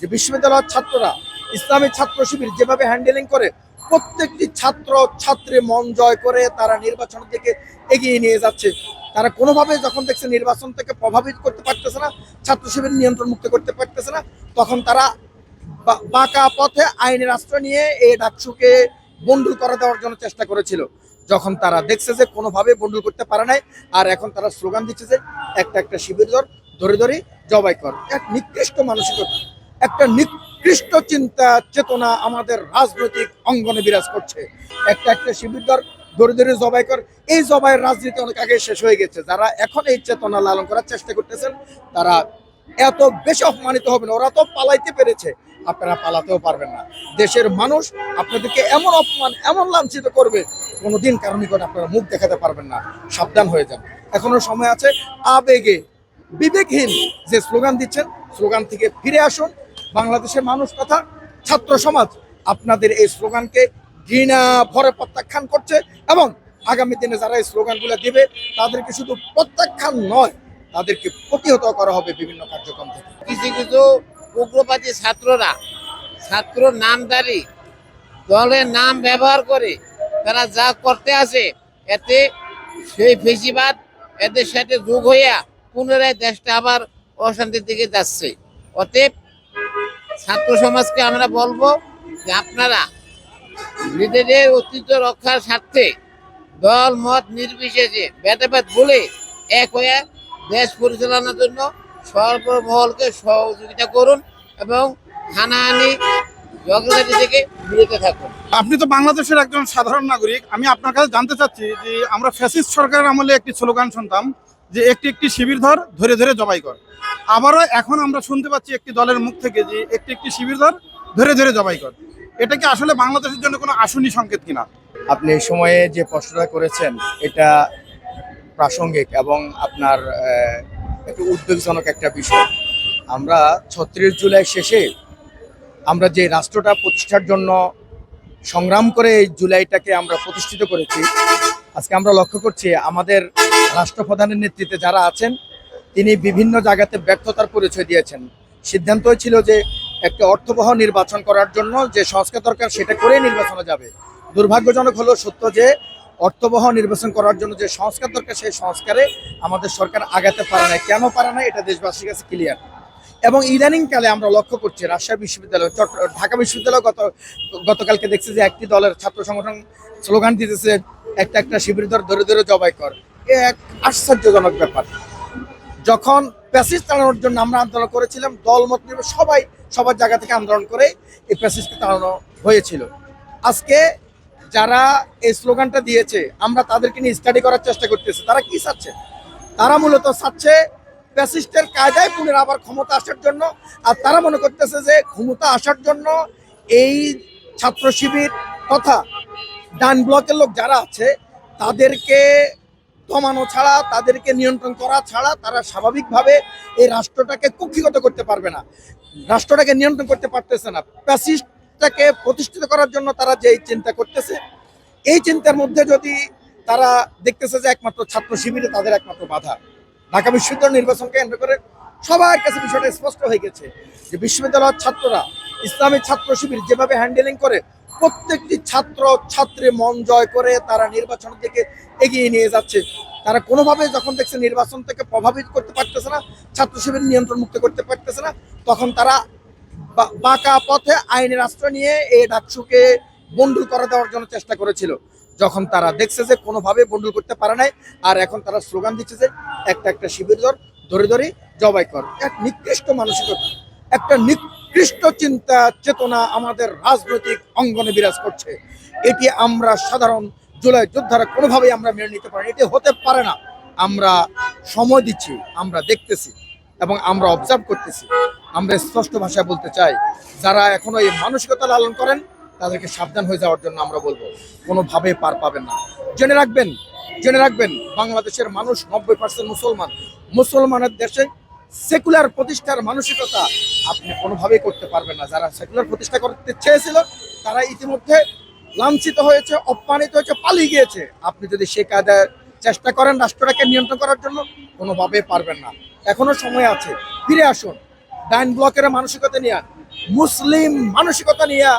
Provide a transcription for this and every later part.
যে বিশ্ববিদ্যালয়ের ছাত্ররা ইসলামী ছাত্র শিবির যেভাবে হ্যান্ডেলিং করে, প্রত্যেকটি ছাত্র ছাত্রী মন জয় করে তারা নির্বাচন থেকে এগিয়ে নিয়ে যাচ্ছে। তারা কোনোভাবে যখন দেখছে নির্বাচন থেকে প্রভাবিত করতে পারতেছে না, ছাত্র শিবির নিয়ন্ত্রণ মুক্ত করতে পারতেছে না, তখন তারা বাঁকা পথে আইনের আশ্রয় নিয়ে এই ডাকসুকে বন্ডুল করে দেওয়ার জন্য চেষ্টা করেছিল। যখন তারা দেখছে যে কোনোভাবে বন্ডুল করতে পারে নাই, আর এখন তারা স্লোগান দিচ্ছে যে একটা একটা শিবির ধর, ধরে ধরে জবাই কর। এক নিকৃষ্ট মানসিকতা। একটা নিকৃষ্ট চিন্তা, চেতনা আমাদের রাজনৈতিক অঙ্গনে বিরাজ করছে। একটা একটা শিবির ধর ধরে ধরে জবাই কর। এই জবাইয়ের রাজনীতি অনেক আগে শেষ হয়ে গেছে। যারা এখন এই চেতনা লালন করার চেষ্টা করতেছেন, তারা এত বেশি অপমানিত হবে না ওরা তো পালাইতে পেরেছে। আপনারা পালাতেও পারবেন না। দেশের মানুষ আপনাদেরকে এমন অপমান, এমন লাঞ্ছিত করবে, কোনোদিন কারণ নিকট আপনারা মুখ দেখাতে পারবেন না। সাবধান হয়ে যান। এখনও সময় আছে। আবেগে, বিবেকহীন যে স্লোগান দিচ্ছেন, স্লোগান থেকে ফিরে আসুন। বাংলাদেশের মানুষ তথা ছাত্র সমাজ আপনাদের এই স্লোগানকে ঘৃণা, ভরে প্রত্যাখ্যান করছে এবং আগামী দিনে যারা এই স্লোগানগুলো দিবে, তাদেরকে শুধু প্রত্যাখ্যান নয়, তাদেরকে প্রতিহত করা হবে বিভিন্ন কার্যক্রম থেকে। কিছু কিছু উগ্রবাদী ছাত্ররা, ছাত্র নামদারি, দলের নাম ব্যবহার করে তারা যা করতে আসে এতে সেই ফেসিবাদ এদের সাথে যোগ হইয়া পুনরায় দেশটা আবার অশান্তির দিকে যাচ্ছে। অতএব ছাত্র সমাজকে আমরা বলব যে আপনারা নিজেদের অস্তিত্ব রক্ষার স্বার্থে দল, মত নির্বিশেষে ভেদাভেদ বলে এক হয়ে দেশ পরিচালনার জন্য সর্বমহলকে সহযোগিতা করুন এবং হানাহানি ঝগড়াঝাটি থেকে বিরত থাকুন। আপনি তো বাংলাদেশের একজন সাধারণ নাগরিক। আমি আপনার কাছে জানতে চাচ্ছি যে আমরা ফ্যাসিস্ট সরকারের আমলে একটি স্লোগান শুনতাম যে একটি একটি শিবির ধর ধরে ধরে জবাই কর। আবারও এখন আমরা শুনতে পাচ্ছি একটি দলের মুখ থেকে যে একটি একটি শিবির ধর ধরে ধরে জবাই কর। এটা কি আসলে বাংলাদেশের জন্য কোনো আসনি সংকেত কিনা? আপনি এই সময়ে যে প্রশ্নটা করেছেন, এটা প্রাসঙ্গিক এবং আপনার একটু উদ্বেগজনক একটা বিষয়। আমরা ছত্রিশ জুলাই শেষে আমরা যে রাষ্ট্রটা প্রতিষ্ঠার জন্য সংগ্রাম করে এই জুলাইটাকে আমরা প্রতিষ্ঠিত করেছি। আজকে আমরা লক্ষ্য করছি আমাদের রাষ্ট্রপ্রধানের নেতৃত্বে যারা আছেন, তিনি বিভিন্ন জায়গাতে ব্যর্থতার পরিচয় দিয়েছেন। সিদ্ধান্ত ছিল যে একটা অর্থবহ নির্বাচন করার জন্য যে সংস্কার দরকার সেটা করে নির্বাচনে যাবে। দুর্ভাগ্যজনক হলো সত্য যে অর্থবহ নির্বাচন করার জন্য যে সংস্কার দরকার, সেই সংস্কারে আমাদের সরকার আগাতে পারে না কেন পারে না এটা দেশবাসীর কাছে ক্লিয়ার এবং ইদানিং কালে আমরা লক্ষ্য করছি রাজশাহী বিশ্ববিদ্যালয় ঢাকা বিশ্ববিদ্যালয় গত গতকালকে দেখছি যে একটি দলের ছাত্র সংগঠন স্লোগান দিতেছে, একটা একটা শিবির ধর ধরে ধরে জবাই কর। এ এক আশ্চর্যজনক ব্যাপার। যখন প্যাসিজ তাড়ানোর জন্য আমরা আন্দোলন করেছিলাম দলমত নিয়ে সবাই সবার জায়গা থেকে আন্দোলন করে এই প্যাসিজকে তাড়ানো হয়েছিল। আজকে যারা এই স্লোগানটা দিয়েছে, আমরা তাদেরকে নিয়ে স্টাডি করার চেষ্টা করতেছি। তারা কি চাচ্ছে? তারা মূলত চাচ্ছে প্যাসিস্টের কায়দায় পুনের আবার ক্ষমতা আসার জন্য, আর তারা মনে করতেছে যে ক্ষমতা আসার জন্য এই ছাত্র শিবির তথা ডান ব্লকের লোক যারা আছে, তাদেরকে দমানো ছাড়া, তাদেরকে নিয়ন্ত্রণ করা ছাড়া তারা স্বাভাবিকভাবে এই রাষ্ট্রটাকে কুক্ষিগত করতে পারবে না। রাষ্ট্রটাকে নিয়ন্ত্রণ করতে পারতেছে না। প্যাসিস্টটাকে প্রতিষ্ঠিত করার জন্য তারা যে চিন্তা করতেছে, এই চিন্তার মধ্যে যদি তারা দেখতেছে যে একমাত্র ছাত্র শিবিরে তাদের একমাত্র বাধা। ঢাকা বিশ্ববিদ্যালয় নির্বাচনকে কেন্দ্র করে সবার কাছে বিষয়টা স্পষ্ট হয়ে গেছে যে বিশ্ববিদ্যালয়ের ছাত্ররা, ইসলামী ছাত্র শিবির যেভাবে হ্যান্ডেলিং করে, প্রত্যেকটি ছাত্র ছাত্রী মন জয় করে তারা নির্বাচন থেকে এগিয়ে নিয়ে যাচ্ছে। তারা কোনোভাবে যখন দেখছে নির্বাচন থেকে প্রভাবিত করতে পারতেছে না, ছাত্র শিবির নিয়ন্ত্রণ মুক্ত করতে পারতেছে না, তখন তারা বাঁকা পথে আইনের আশ্রয় নিয়ে এই ডাকসুকে বন্ধু করে দেওয়ার জন্য চেষ্টা করেছিল। যখন তারা দেখছে যে কোনোভাবে বন্ডুল করতে পারে নাই, আর এখন তারা স্লোগান দিচ্ছে যে একটা একটা শিবির ধর ধরে ধরে জবাই কর। এক নিকৃষ্ট মানসিকতা, একটা নিকৃষ্ট চিন্তা, চেতনা আমাদের রাজনৈতিক অঙ্গনে বিরাজ করছে। এটি আমরা সাধারণ জুলাই যোদ্ধারা কোনোভাবেই আমরা মেনে নিতে পারি। এটি হতে পারে না। আমরা সময় দিচ্ছি, আমরা দেখতেছি এবং আমরা অবজার্ভ করতেছি। আমরা স্পষ্ট ভাষায় বলতে চাই, যারা এখনও এই মানসিকতা লালন করেন তাদেরকে সাবধান হয়ে যাওয়ার জন্য আমরা বলব কোনোভাবে পার পাবেন না। জেনে রাখবেন জেনে রাখবেন, বাংলাদেশের মানুষ নব্বই পার্সেন্ট মুসলমান। মুসলমানের দেশে সেকুলার প্রতিষ্ঠার মানসিকতা আপনি কোনোভাবেই করতে পারবেন না। যারা সেকুলার প্রতিষ্ঠা করতে চেয়েছিল, তারা ইতিমধ্যে লাঞ্ছিত হয়েছে, অপমানিত হয়েছে, পালিয়ে গিয়েছে। আপনি যদি সে কাজে চেষ্টা করেন রাষ্ট্রটাকে নিয়ন্ত্রণ করার জন্য কোনোভাবে পারবেন না। এখনও সময় আছে। ফিরে আসুন। ডাইন ব্লকের মানসিকতা নিয়ে, মুসলিম মানসিকতা নিয়ে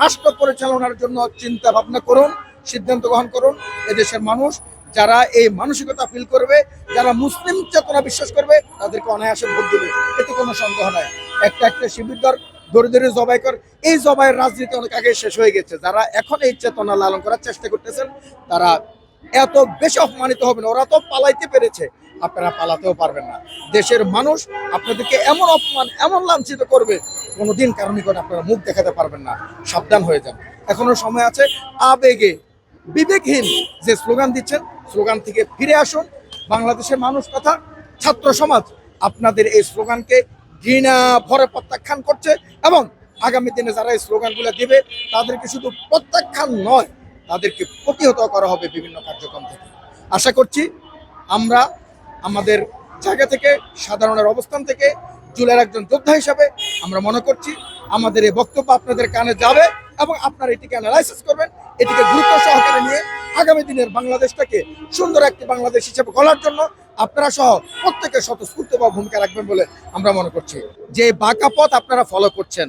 রাষ্ট্র পরিচালনার জন্য চিন্তা ভাবনা করুন, সিদ্ধান্ত গ্রহণ করুন। এদেশের মানুষ যারা এই মানসিকতা ফিল করবে, যারা মুসলিম চেতনা বিশ্বাস করবে, তাদেরকে অনায়াসে ভোট দেবে। এতে কোনো সন্দেহ নাই। একটা একটা শিবির দর ধরে ধরে জবাই কর। এই জবাইয়ের রাজনীতি অনেক আগে শেষ হয়ে গেছে। যারা এখন এই চেতনা লালন করার চেষ্টা করতেছেন, তারা এত বেশি অপমানিত হবেন, ওরা তো পালাইতে পেরেছে। আপনারা পালাতেও পারবেন না। দেশের মানুষ আপনাদেরকে এমন অপমান, এমন লাঞ্ছিত করবে কোনোদিন কারণ নিকট আপনারা মুখ দেখাতে পারবেন না, সাবধান হয়ে যান। এখনও সময় আছে, আবেগে, বিবেকহীন যে স্লোগান দিচ্ছেন, স্লোগান থেকে ফিরে আসুন। বাংলাদেশের মানুষ কথা ছাত্র সমাজ আপনাদের এই স্লোগানকে ঘৃণা, ভরে প্রত্যাখ্যান করছে এবং আগামী দিনে যারা এই স্লোগানগুলো দেবে, তাদেরকে শুধু প্রত্যাখ্যান নয়, তাদেরকে প্রতিহত করা হবে বিভিন্ন কার্যক্রম থেকে। আশা করছি আমরা আমাদের জায়গা থেকে, সাধারণের অবস্থান থেকে জুলাইয়ের একজন যোদ্ধা হিসাবে আমরা মনে করছি আমাদের এই বক্তব্য আপনাদের কানে যাবে এবং আপনারা এটিকে অ্যানালাইসিস করবেন, এটিকে গুরুত্ব সহকারে নিয়ে আগামী দিনের বাংলাদেশটাকে সুন্দর একটি বাংলাদেশ হিসেবে গড়ার জন্য আপনারা সহ প্রত্যেকের স্বতঃস্ফূর্ত বা ভূমিকা রাখবেন বলে আমরা মনে করছি। যে বাঁকা পথ আপনারা ফলো করছেন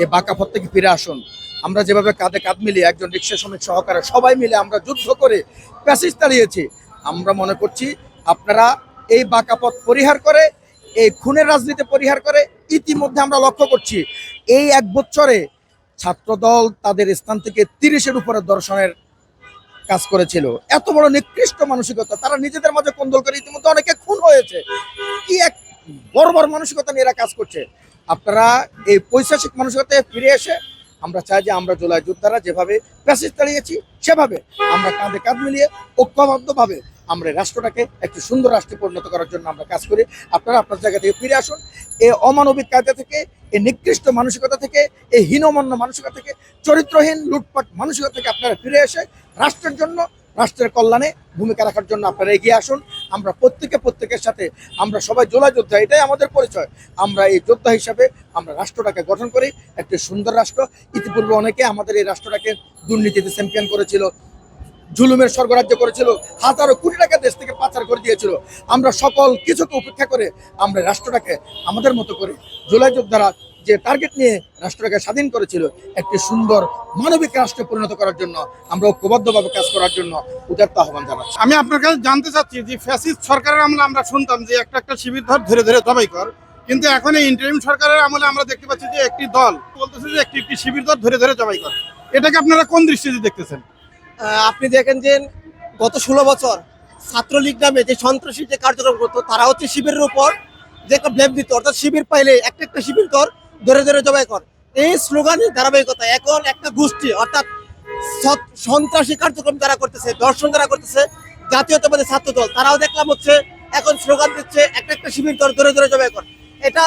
এই বাঁকা পথ থেকে ফিরে আসুন। আমরা যেভাবে কাঁধে কাঁধ মিলিয়ে একজন রিক্সা শ্রমিক সহকারে সবাই মিলে আমরা যুদ্ধ করে প্যাসেজ দাঁড়িয়েছি আমরা মনে করছি আপনারা এই বাঁকা পথ পরিহার করে এই খুনের রাজনীতি পরিহার করে ইতিমধ্যে আমরা লক্ষ্য করছি, এই এক বছরে ছাত্রদল তাদের স্থান থেকে তিরিশের উপরে দর্শনের কাজ করেছিল। এত বড় নিকৃষ্ট মানসিকতা, তারা নিজেদের মাঝে কোন্দল করে ইতিমধ্যে অনেকে খুন হয়েছে। কি এক বড় বড় মানসিকতা নিয়ে এরা কাজ করছে। আপনারা এই পৈশাসিক মানসিকতায় ফিরে এসে আমরা চাই যে আমরা জুলাই যোদ্ধারা যেভাবে প্যাসেজ দাঁড়িয়েছি, সেভাবে আমরা কাঁধে কাঁধ মিলিয়ে ঐক্যবদ্ধভাবে আমরা রাষ্ট্রটাকে একটি সুন্দর রাষ্ট্রে পরিণত করার জন্য আমরা কাজ করি। আপনারা আপনার জায়গা থেকে ফিরে আসুন। এই অমানবিক কায়দা থেকে এই নিকৃষ্ট মানসিকতা থেকে এই হীনমন্য মানসিকতা থেকে, চরিত্রহীন, লুটপাট মানসিকতা থেকে আপনারা ফিরে এসে রাষ্ট্রের জন্য, রাষ্ট্রের কল্যাণে ভূমিকা রাখার জন্য আপনারা এগিয়ে আসুন। আমরা প্রত্যেকে প্রত্যেকের সাথে, আমরা সবাই জোলা যোদ্ধা, এটাই আমাদের পরিচয়। আমরা এই যোদ্ধা হিসাবে আমরা রাষ্ট্রটাকে গঠন করি, একটি সুন্দর রাষ্ট্র। ইতিপূর্বে অনেকে আমাদের এই রাষ্ট্রটাকে দুর্নীতিতে চ্যাম্পিয়ন করেছিল জুলুমের স্বর্গরাজ্য করেছিল, হাজারো কোটি টাকা দেশ থেকে পাচার করে দিয়েছিল। আমরা সকল কিছুকে উপেক্ষা করে আমরা রাষ্ট্রটাকে আমাদের মতো করে জুলাই যোদ্ধারা যে টার্গেট নিয়ে রাষ্ট্রটাকে স্বাধীন করেছিল, একটি সুন্দর মানবিক রাষ্ট্রে পরিণত করার জন্য, আমরা ঐক্যবদ্ধভাবে কাজ করার জন্য উদার্ত আহ্বান জানাচ্ছি। আমি আপনার কাছে জানতে চাচ্ছি যে ফ্যাসিস্ট সরকারের আমলে আমরা শুনতাম যে একটা একটা শিবির ধর ধরে ধরে জবাই কর, কিন্তু এখন এই ইন্টারিম সরকারের আমলে আমরা দেখতে পাচ্ছি যে একটি দল বলতেছে যে একটি একটি শিবির ধর ধরে ধরে জবাই কর। এটাকে আপনারা কোন দৃষ্টিতে দেখতেছেন? আপনি দেখেন যে গত ষোলো বছর ছাত্রলীগ নামে যে সন্ত্রাসী যে কার্যক্রম করতো, তারা হচ্ছে শিবিরের উপর যে একটা ব্লেম দিত, অর্থাৎ শিবির পাইলে একটা একটা শিবির কর, ধরে ধরে জবাই কর। এই স্লোগানের ধারাবাহিকতা। এখন একটা গোষ্ঠী, অর্থাৎ সন্ত্রাসী কার্যক্রম যারা করতেছে, দর্শন যারা করতেছে, জাতীয়তাবাদী ছাত্র দল তারাও দেখলাম হচ্ছে এখন স্লোগান দিচ্ছে, একটা একটা শিবির কর, ধরে ধরে জবাই কর। এটা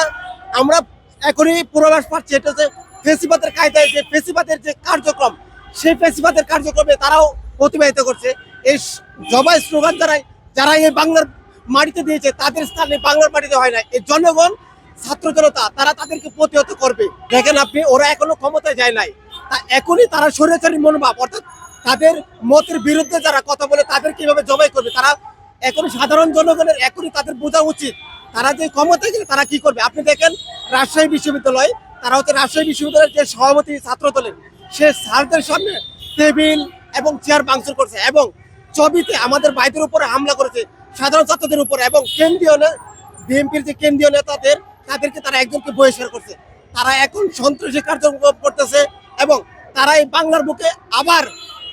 আমরা এখনই পূর্বাভাস পাচ্ছি, এটা হচ্ছে ফেসিবাদের কায়দায় যে ফেসিবাদের যে কার্যক্রম সেই ফেসিবাদের কার্যক্রমে তারাও অতিবাহিত করছে। এই জবাই স্লোগান দ্বারাই যারা এই বাংলার মাটিতে দিয়েছে, তাদের স্থানে বাংলার মাটিতে হয় না এই জনগণ, ছাত্র জনতা, তারা তাদেরকে প্রতিহত করবে। দেখেন আপনি, ওরা এখনও ক্ষমতায় যায় নাই। তা এখনই তারা স্বৈরাচারী মনোভাব, অর্থাৎ তাদের মতের বিরুদ্ধে যারা কথা বলে তাদের কীভাবে জবাই করবে। তারা এখন সাধারণ জনগণের, এখনই তাদের বোঝা উচিত। তারা যে ক্ষমতায় গেলে তারা কি করবে? আপনি দেখেন রাজশাহী বিশ্ববিদ্যালয় তারা হচ্ছে রাজশাহী বিশ্ববিদ্যালয়ের যে সভাপতি ছাত্র দলের সে স্যারদের সামনে টেবিল এবং চেয়ার ভাঙচুর করছে এবং ছবিতে আমাদের ভাইদের উপরে হামলা করেছে সাধারণ ছাত্রদের উপরে এবং কেন্দ্রীয় বিএনপির যে কেন্দ্রীয় নেতাদের, তাদেরকে তারা একজনকে বহিষ্কার করছে। তারা এখন সন্ত্রাসী কার্যক্রম করতেছে এবং তারা এই বাংলার বুকে আবার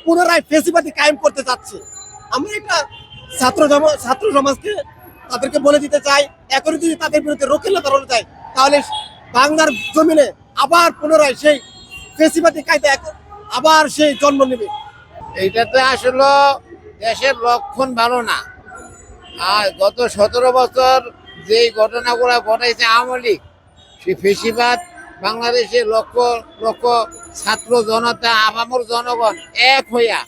পুনরায় ফেসিবাদী কায়েম করতে চাচ্ছে। আমরা এটা ছাত্র ছাত্র সমাজকে তাদেরকে বলে দিতে চাই, এখনই যদি তাদের বিরুদ্ধে রোকেলা দাঁড়ানো যায়, তাহলে বাংলার জমিনে আবার পুনরায় সেই ফেসিবাদী কায়দা আবার সেই জন্ম নেবে। এইটা তো আসলে দেশের লক্ষণ ভালো না। আর গত সতেরো বছর যেই ঘটনাগুলো ঘটাইছে আওয়ামী লীগ, সেই ফেসিবাদ বাংলাদেশের লক্ষ লক্ষ ছাত্র জনতা আপামর জনগণ এক হইয়া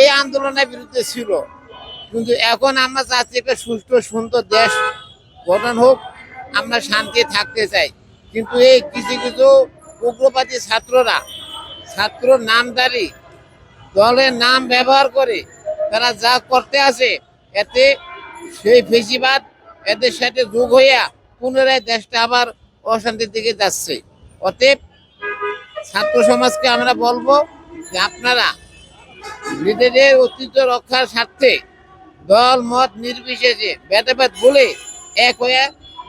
এই আন্দোলনের বিরুদ্ধে ছিল। কিন্তু এখন আমরা চাচ্ছি একটা সুস্থ সুন্দর দেশ গঠন হোক, আমরা শান্তি থাকতে চাই। কিন্তু এই কিছু কিছু উগ্রবাদী ছাত্ররা, ছাত্র নামদারি, দলের নাম ব্যবহার করে তারা যা করতে আছে, এতে সেই ফেসিবাদ এদের সাথে যোগ হইয়া পুনরায় দেশটা আবার অশান্তির দিকে যাচ্ছে। অতএব ছাত্র সমাজকে আমরা বলব যে আপনারা নিজেদের অস্তিত্ব রক্ষার স্বার্থে দল, মত, নির্বিশেষে ভেদাভেদ বলে এক হয়ে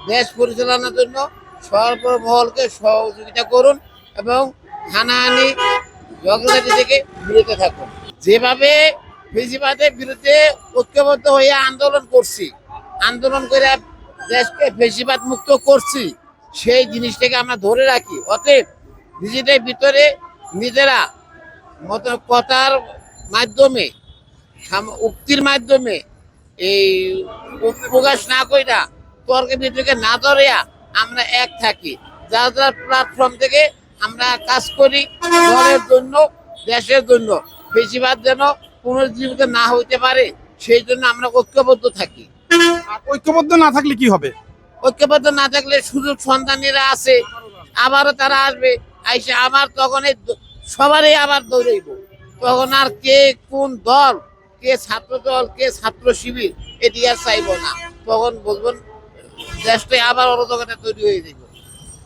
দেশ পরিচালনার জন্য সর্বমহলকে সহযোগিতা করুন এবং হানাহানি ঝগড়াঝাটি থেকে বিরত থাকুন। যেভাবে ফেসিবাদের বিরুদ্ধে ঐক্যবদ্ধ হয়ে আন্দোলন করছি, আন্দোলন করে দেশকে ফেসিবাদ মুক্ত করছি, সেই জিনিসটাকে আমরা ধরে রাখি। অতএব নিজেদের ভিতরে নিজেরা মত কথার মাধ্যমে উক্তির মাধ্যমে এই প্রকাশ না কইরা তর্কের ভিতরে না ধরিয়া আমরা এক থাকি। যার যার প্ল্যাটফর্ম থেকে আমরা কাজ করি দলের জন্য দেশের জন্য বেশিরভাগ যেন পুনর্জীবিত না হইতে পারে সেই জন্য আমরা ঐক্যবদ্ধ থাকি। ঐক্যবদ্ধ না থাকলে কি হবে? ঐক্যবদ্ধ না থাকলে সুযোগ সন্তানীরা আছে আবারও তারা আসবে আইসে আবার তখন সবারই আবার দৌড়াইব। তখন আর কে কোন দল কে ছাত্র দল কে ছাত্র শিবির এটি আর চাইব না। তখন বলবেন দেশটাই আবার অরদগতে তৈরি হয়ে যাবে